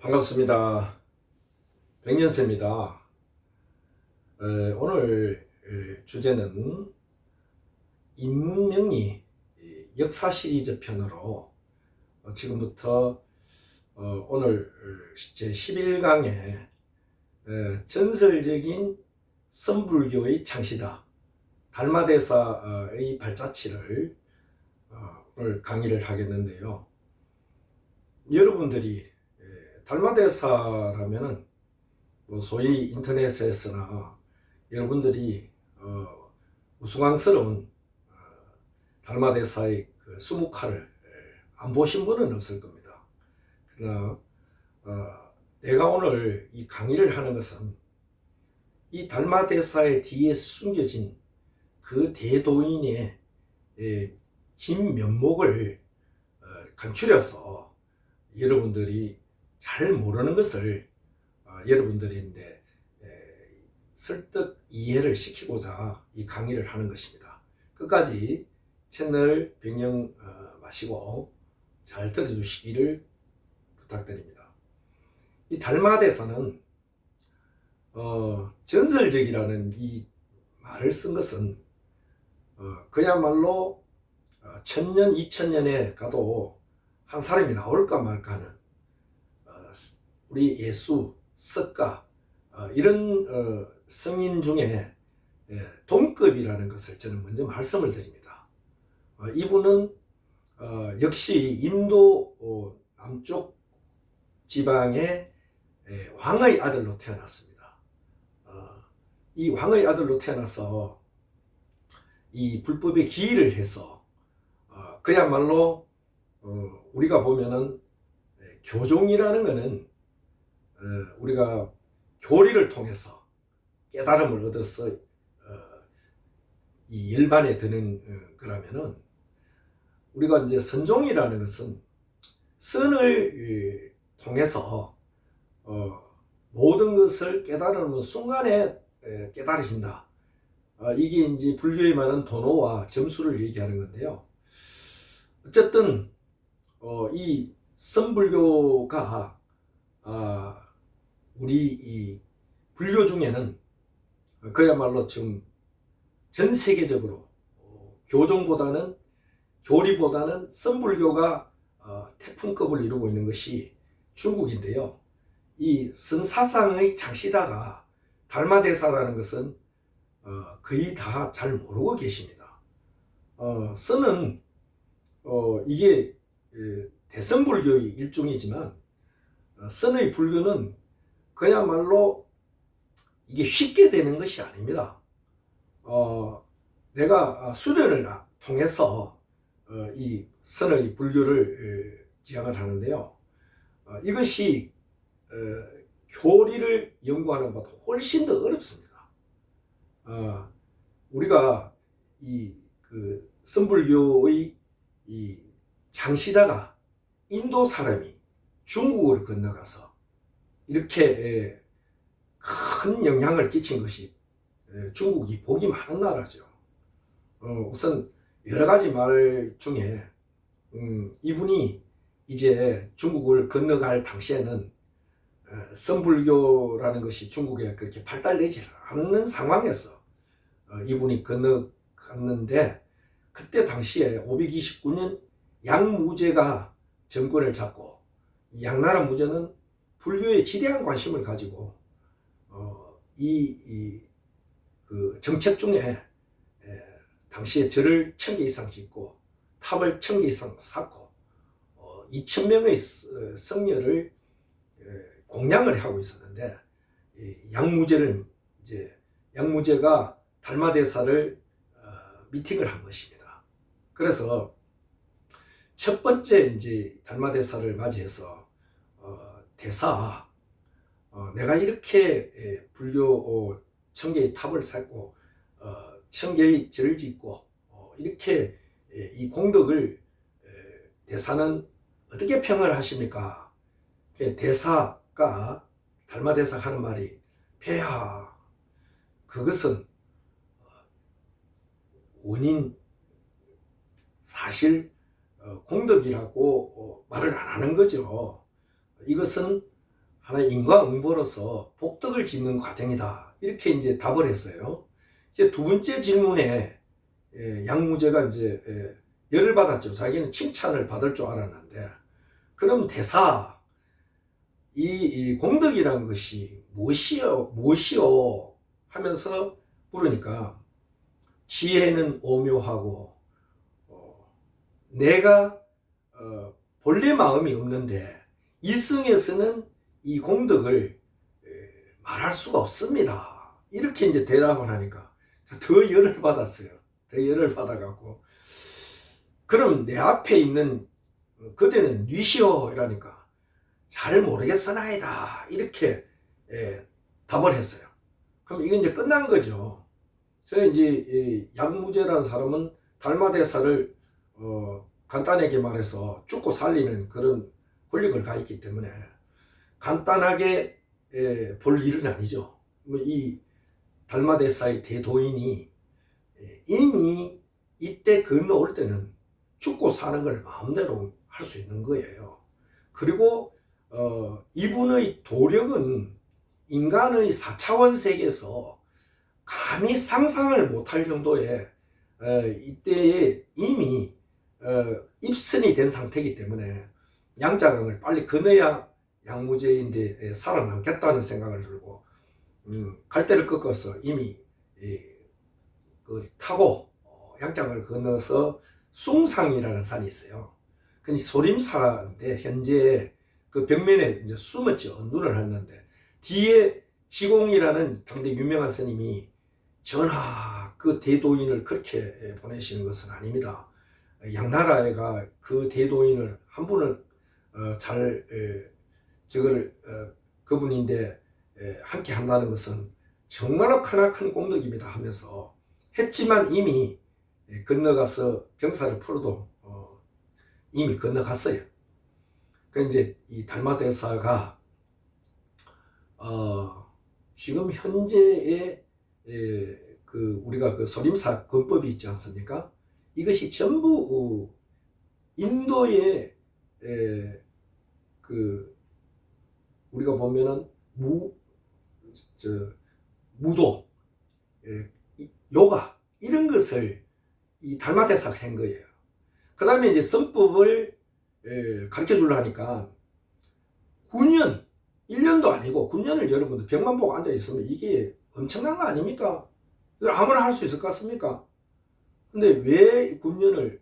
반갑습니다. 백년세입니다. 에, 오늘 에, 주제는 인문명리 이, 역사 시리즈 편으로 어, 지금부터 어, 오늘 제 11강의 전설적인 선불교의 창시자 달마대사의 발자취를 어, 오늘 강의를 하겠는데요. 여러분들이 예, 달마대사라면은 뭐 소위 인터넷에서나 여러분들이 어, 우스꽝스러운 어, 달마대사의 그 수묵화를 예, 안 보신 분은 없을 겁니다. 그러나 어, 내가 오늘 이 강의를 하는 것은 이 달마대사의 뒤에 숨겨진 그 대도인의 예, 진면목을 어, 간추려서 여러분들이 잘 모르는 것을 어, 여러분들인데 설득 이해를 시키고자 이 강의를 하는 것입니다. 끝까지 채널 변경 어, 마시고 잘 들어주시기를 부탁드립니다. 이 달마대사는 어, 전설적이라는 이 말을 쓴 것은 어, 그야말로 어, 천년, 이천년에 가도 한 사람이 나올까 말까 하는 어, 우리 예수, 석가 어, 이런 어, 성인 중에 예, 동급이라는 것을 저는 먼저 말씀을 드립니다. 어, 이분은 어, 역시 인도 어, 남쪽 지방의 예, 왕의 아들로 태어났습니다. 어, 이 왕의 아들로 태어나서 이 불법에 기의를 해서 어, 그야말로 어, 우리가 보면은 예, 교종이라는 것은 어, 우리가 교리를 통해서 깨달음을 얻어서 어, 이 열반에 드는 어, 거라면은 우리가 이제 선종이라는 것은 선을 예, 통해서 어, 모든 것을 깨달으는 순간에 에, 깨달으신다. 어, 이게 이제 불교의 말은 도노와 점수를 얘기하는 건데요. 어쨌든 어, 이 선불교가 아, 우리 이 불교 중에는 그야말로 지금 전 세계적으로 어, 교종보다는 교리보다는 선불교가 어, 태풍급을 이루고 있는 것이 중국인데요. 이 선사상의 창시자가 달마대사라는 것은 어, 거의 다 잘 모르고 계십니다. 어, 선은 어, 이게 예, 대성불교의 일종이지만 어, 선의 불교는 그야말로 이게 쉽게 되는 것이 아닙니다. 어, 내가 수련을 통해서 어, 이 선의 불교를 에, 지향을 하는데요. 어, 이것이 어, 교리를 연구하는 것보다 훨씬 더 어렵습니다. 어, 우리가 이그 선불교의 이 창시자가 인도 사람이 중국으로 건너가서 이렇게 에, 큰 영향을 끼친 것이 에, 중국이 복이 많은 나라죠. 어, 우선 여러 가지 말 중에 음, 이분이 이제 중국을 건너갈 당시에는 어, 선불교라는 것이 중국에 그렇게 발달되지 않는 상황에서 어, 이분이 건너갔는데 그때 당시에 529년 양무제가 정권을 잡고 이 양나라 무제는 불교에 지대한 관심을 가지고 어, 이, 이, 그 정책 중에 에, 당시에 절을 천 개 이상 짓고 탑을 천 개 이상 쌓고 어, 2천 명의 성녀를 에, 공양을 하고 있었는데 이 양무제를 이제 양무제가 달마대사를 어, 미팅을 한 것입니다. 그래서 첫 번째 이제 달마대사를 맞이해서 어, 대사 어, 내가 이렇게 예, 불교 어, 천개의 탑을 쌓고 어, 천개의 절을 짓고 어, 이렇게 예, 이 공덕을 에, 대사는 어떻게 평을 하십니까? 그 대사가 달마대사 하는 말이 폐하 그것은 어, 원인 사실 어, 공덕이라고 어, 말을 안 하는 거죠. 이것은 하나의 인과응보로서 복덕을 짓는 과정이다. 이렇게 이제 답을 했어요. 이제 두 번째 질문에 예, 양무제가 이제 예, 열을 받았죠. 자기는 칭찬을 받을 줄 알았는데 그럼 대사 이, 이 공덕이라는 것이 무엇이요 무엇이요 하면서 물으니까 지혜는 오묘하고 어, 내가 어, 본래 마음이 없는데 이승에서는 이 공덕을 에, 말할 수가 없습니다. 이렇게 이제 대답을 하니까 더 열을 받았어요. 더 열을 받아갖고 그럼 내 앞에 있는 어, 그대는 뉘시오 이라니까 잘 모르겠으나이다 이렇게 예, 답을 했어요. 그럼 이건 이제 끝난 거죠. 저 이제 이 양무제라는 사람은 달마대사를 어, 간단하게 말해서 죽고 살리는 그런 권력을 가졌기 때문에 간단하게 예, 볼 일은 아니죠. 뭐이 달마대사의 대도인이 예, 이미 이때 건너올 때는 죽고 사는 걸 마음대로 할 수 있는 거예요. 그리고 어, 이분의 도력은 인간의 4차원 세계에서 감히 상상을 못할 정도의 어, 이때에 이미 어, 입선이 된 상태이기 때문에 양자강을 빨리 건너야 양무제인데 살아남겠다는 생각을 들고 음, 갈대를 꺾어서 이미 이, 그 타고 어, 양장을 건너서 숭상이라는 산이 있어요. 그 소림사인데 현재 그 벽면에 이제 숨었죠. 눈을 했는데 뒤에 지공이라는 당대 유명한 스님이 전하 그 대도인을 그렇게 보내시는 것은 아닙니다. 양나라가 그 대도인을 한 분을 어, 잘 에, 저거를 어, 그분인데 에, 함께 한다는 것은 정말로 크나큰 공덕입니다 하면서 했지만 이미 예, 건너가서 병사를 풀어도 어, 이미 건너갔어요. 그 이제 이 달마 대사가 어, 지금 현재의 에, 그 우리가 그 소림사 건법이 있지 않습니까? 이것이 전부 어, 인도의 에, 그 우리가 보면은 무, 저, 무도, 에, 이- 요가 이런 것을 이 달마대사가 한 거예요. 그 다음에 이제 선법을 에, 가르쳐 주려 하니까 9년, 1년도 아니고 9년을 여러분들 벽만 보고 앉아 있으면 이게 엄청난 거 아닙니까? 이걸 아무나 할 수 있을 것 같습니까? 근데 왜 9년을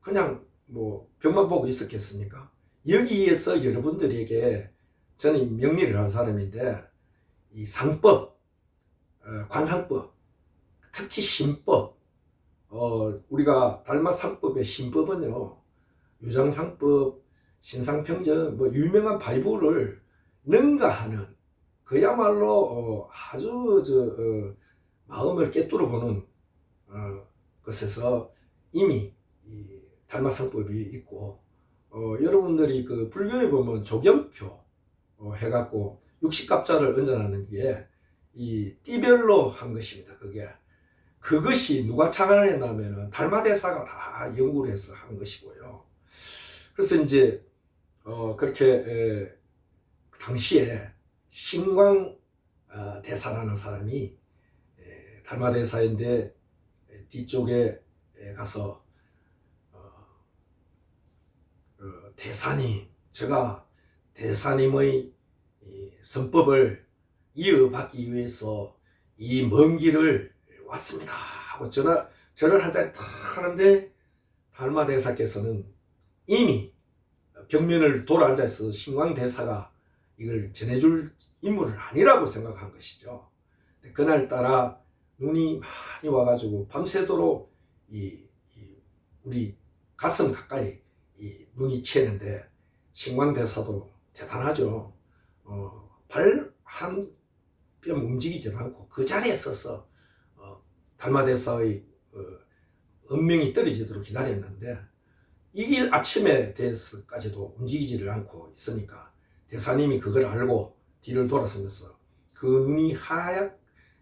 그냥 뭐 벽만 보고 있었겠습니까? 여기에서 여러분들에게 저는 명리를 하는 사람인데 이 상법, 어, 관상법, 특히 신법, 어, 우리가 달마상법의 신법은요, 유장상법, 신상평전, 뭐 유명한 바이블을 능가하는 그야말로 어, 아주 저 어, 마음을 깨뚫어 보는 어, 것에서 이미 이 달마상법이 있고 어, 여러분들이 그 불교에 보면 조견표 어, 해갖고 육식갑자를 얹어놨는 게 이 띠별로 한 것입니다. 그게 그것이 누가 창안했냐면은 달마대사가 다 연구를 해서 한 것이고요. 그래서 이제 어, 그렇게 에, 당시에 신광 어, 대사라는 사람이 에, 달마대사인데 에, 뒤쪽에 에, 가서 어, 그 대사님 제가 대사님의 이 선법을 이어받기 위해서 이 먼 길을 왔습니다 하고 전화 절을 한잔 탁 하는데 달마 대사께서는 이미 벽면을 돌아 앉아 있어 신광 대사가 이걸 전해줄 인물은 아니라고 생각한 것이죠. 그날따라 눈이 많이 와가지고 밤새도록 이, 이 우리 가슴 가까이 이 눈이 채는데 신광 대사도 대단하죠. 어, 발한 뼘 움직이지 않고 그 자리에 서서 어, 달마대사의 어, 은명이 떨어지도록 기다렸는데 이게 아침에 돼서까지도 움직이지를 않고 있으니까 대사님이 그걸 알고 뒤를 돌아서면서 그 눈이 하얗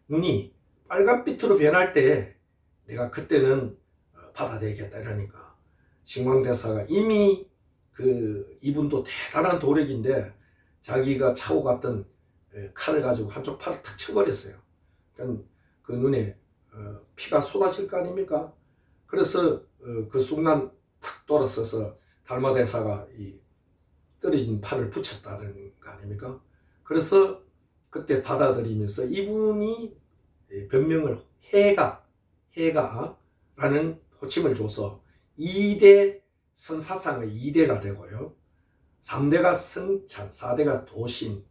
눈이 빨간빛으로 변할 때 내가 그때는 어, 받아들이겠다 이러니까 신광대사가 이미 그 이분도 대단한 도력인데 자기가 차고 갔던 에, 칼을 가지고 한쪽 팔을 탁 쳐버렸어요. 그러니까 그 눈에 어, 피가 쏟아질 거 아닙니까? 그래서 어, 그 순간 탁 돌아서서 달마대사가 이 떨어진 팔을 붙였다는 거 아닙니까? 그래서 그때 받아들이면서 이분이 변명을 해가 해가라는 호칭을 줘서 2대 선사상의 2대가 되고요. 3대가 성찬, 4대가 도신,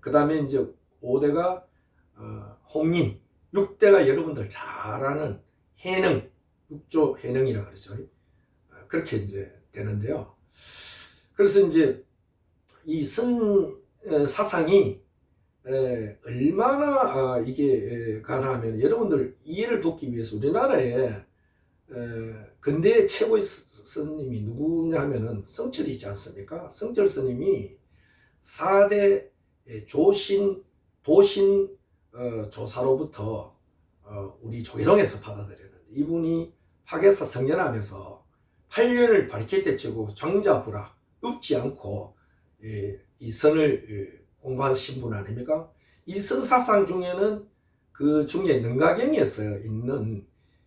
그 다음에 이제 5대가 어, 홍인, 6대가 여러분들 잘 아는 해능, 육조 해능이라 그러죠. 어, 그렇게 이제 되는데요. 그래서 이제 이 선 사상이 에, 얼마나 아, 이게 에, 가능하면 여러분들 이해를 돕기 위해서 우리나라에 에, 근대 최고의 스- 스님이 누구냐 하면은 성철이 있지 않습니까? 성철 스님이 4대 조신 도신 어, 조사로부터 어, 우리 조계동에서 받아들였는데 이분이 파괴사 성년하면서 8년을 바리케이트 치고 정자부라 읊지 않고 예, 이 선을 예, 공부하신 분 아닙니까? 이 선사상 중에는 그 중에 능가경에서 있는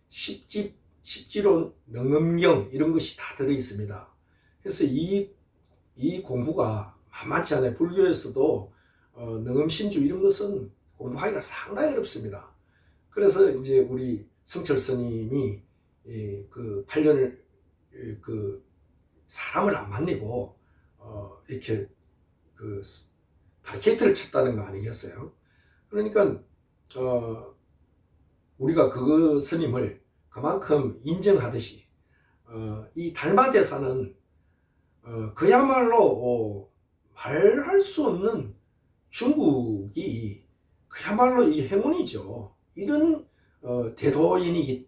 십집, 십지론, 능엄경 이런 것이 다 들어 있습니다. 그래서 이, 이 공부가 만만치 않아요. 불교에서도 어, 능엄신주 이런 것은 공부하기가 상당히 어렵습니다. 그래서 이제 우리 성철 스님이 이, 그 8년을 그 사람을 안 만나고 어, 이렇게 그 바리케이트를 쳤다는 거 아니겠어요? 그러니까 어, 우리가 그 스님을 그만큼 인정하듯이 어, 이 달마 대사는 어, 그야말로 어, 말할 수 없는 중국이 그야말로 이 행운이죠. 이런 어, 대도인이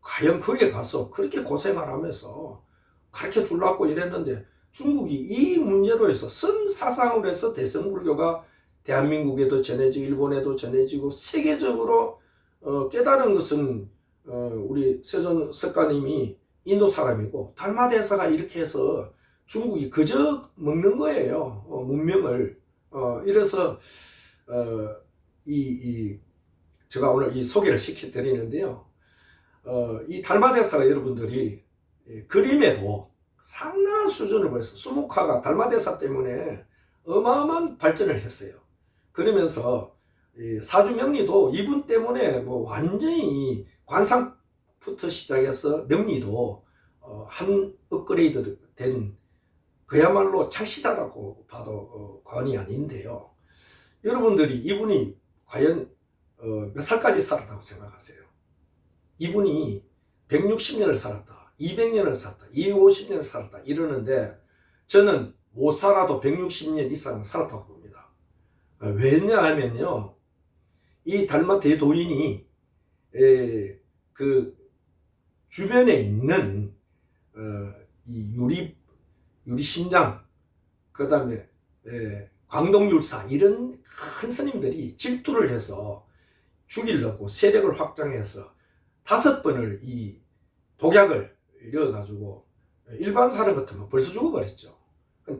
과연 거기에 가서 그렇게 고생을 하면서 가르쳐 주려고 이랬는데 중국이 이 문제로 해서 선사상으로 해서 대성불교가 대한민국에도 전해지고 일본에도 전해지고 세계적으로 어, 깨달은 것은 어, 우리 세존 석가님이 인도 사람이고 달마 대사가 이렇게 해서 중국이 그저 먹는 거예요 어, 문명을 어, 이래서 어, 이, 이 제가 오늘 이 소개를 시켜 드리는데요 어, 이 달마 대사가 여러분들이 예, 그림에도 상당한 수준을 보였어. 수묵화가 달마 대사 때문에 어마어마한 발전을 했어요. 그러면서 이 사주명리도 이분 때문에 뭐 완전히 관상부터 시작해서 명리도 어, 한 업그레이드 된 그야말로 창시자라고 봐도 어, 과언이 아닌데요. 여러분들이 이분이 과연 어, 몇 살까지 살았다고 생각하세요? 이분이 160년을 살았다. 200년을 살았다, 250년을 살았다 이러는데 저는 못 살아도 160년 이상 살았다고 봅니다. 어, 왜냐하면요, 이 달마 대도인이 에, 그 주변에 있는 어, 이 유리 유리 심장, 그 다음에 광동율사 이런 큰 스님들이 질투를 해서 죽이려고 세력을 확장해서 다섯 번을 이 독약을 이어가지고 일반 사람 같으면 벌써 죽어버렸죠.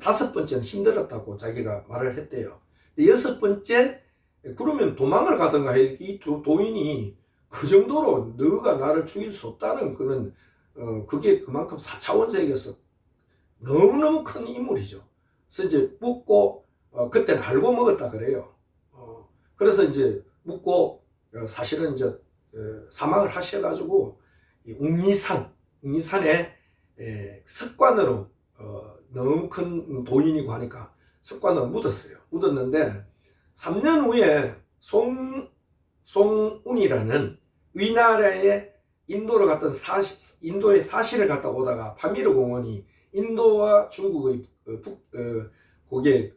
다섯 번째는 힘들었다고 자기가 말을 했대요. 여섯 번째 그러면 도망을 가든가 해. 이 도, 도인이 그 정도로 너가 나를 죽일 수 없다는 그런 어 그게 그만큼 4차원 세계에서 너무너무 큰 인물이죠. 그래서 이제 묻고 어, 그때는 알고 먹었다 그래요. 어, 그래서 이제 묻고 어, 사실은 이제 어, 사망을 하셔가지고 이 웅이산 웅이산에 에, 습관으로 어, 너무 큰 도인이고 하니까 습관으로 묻었어요. 묻었는데 3년 후에 송 송운이라는 위나라에 인도로 갔던 사시, 인도의 사시를 갔다 오다가 파미르 공원이 인도와 중국의 어, 북, 어, 고게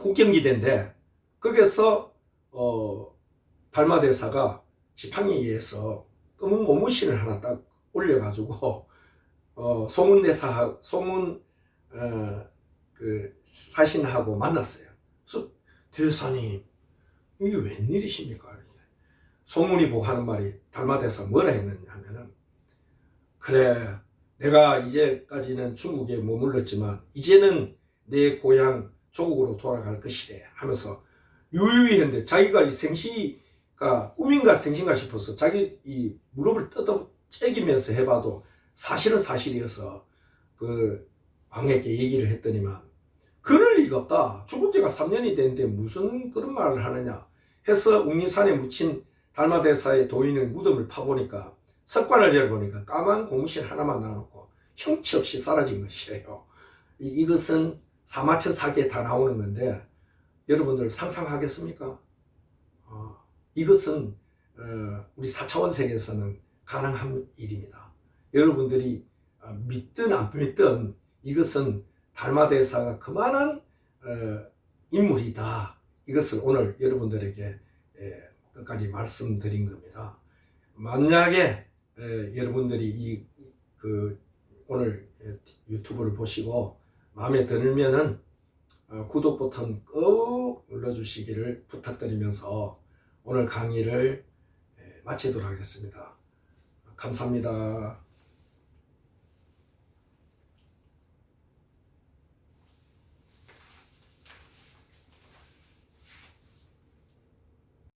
국경지대인데 거기서 어, 달마대사가 지팡이에 의해서 검은 고무신을 하나 딱 올려가지고 어, 송은 대사 송은 어, 그 사신하고 만났어요. 그래서 대사님 이게 웬일이십니까? 송은이 보고 하는 말이 달마대사 뭐라 했느냐 하면은 그래 내가 이제까지는 중국에 머물렀지만 이제는 내 고향 조국으로 돌아갈 것이래 하면서 유유히 했는데 자기가 이 생시가 꿈인가 생신가 싶어서 자기 이 무릎을 뜯어 째기면서 해봐도 사실은 사실이어서 그 왕에게 얘기를 했더니만 그럴 리가 없다. 죽은 지가 3년이 됐는데 무슨 그런 말을 하느냐 해서 웅리산에 묻힌 달마대사의 도인의 무덤을 파보니까 석관을 열어보니까 까만 공실 하나만 나놓고 형치 없이 사라진 것이에요. 이- 이것은 사마천 사기에 다 나오는 건데 여러분들 상상하겠습니까? 어, 이것은 어, 우리 4차원 세계에서는 가능한 일입니다. 여러분들이 어, 믿든 안 믿든 이것은 달마대사가 그만한 어, 인물이다. 이것을 오늘 여러분들에게 예, 끝까지 말씀드린 겁니다. 만약에 에, 여러분들이 이 그 오늘 예, 유튜브를 보시고 마음에 들면은 어, 구독 버튼 꼭 눌러주시기를 부탁드리면서 오늘 강의를 예, 마치도록 하겠습니다. 감사합니다.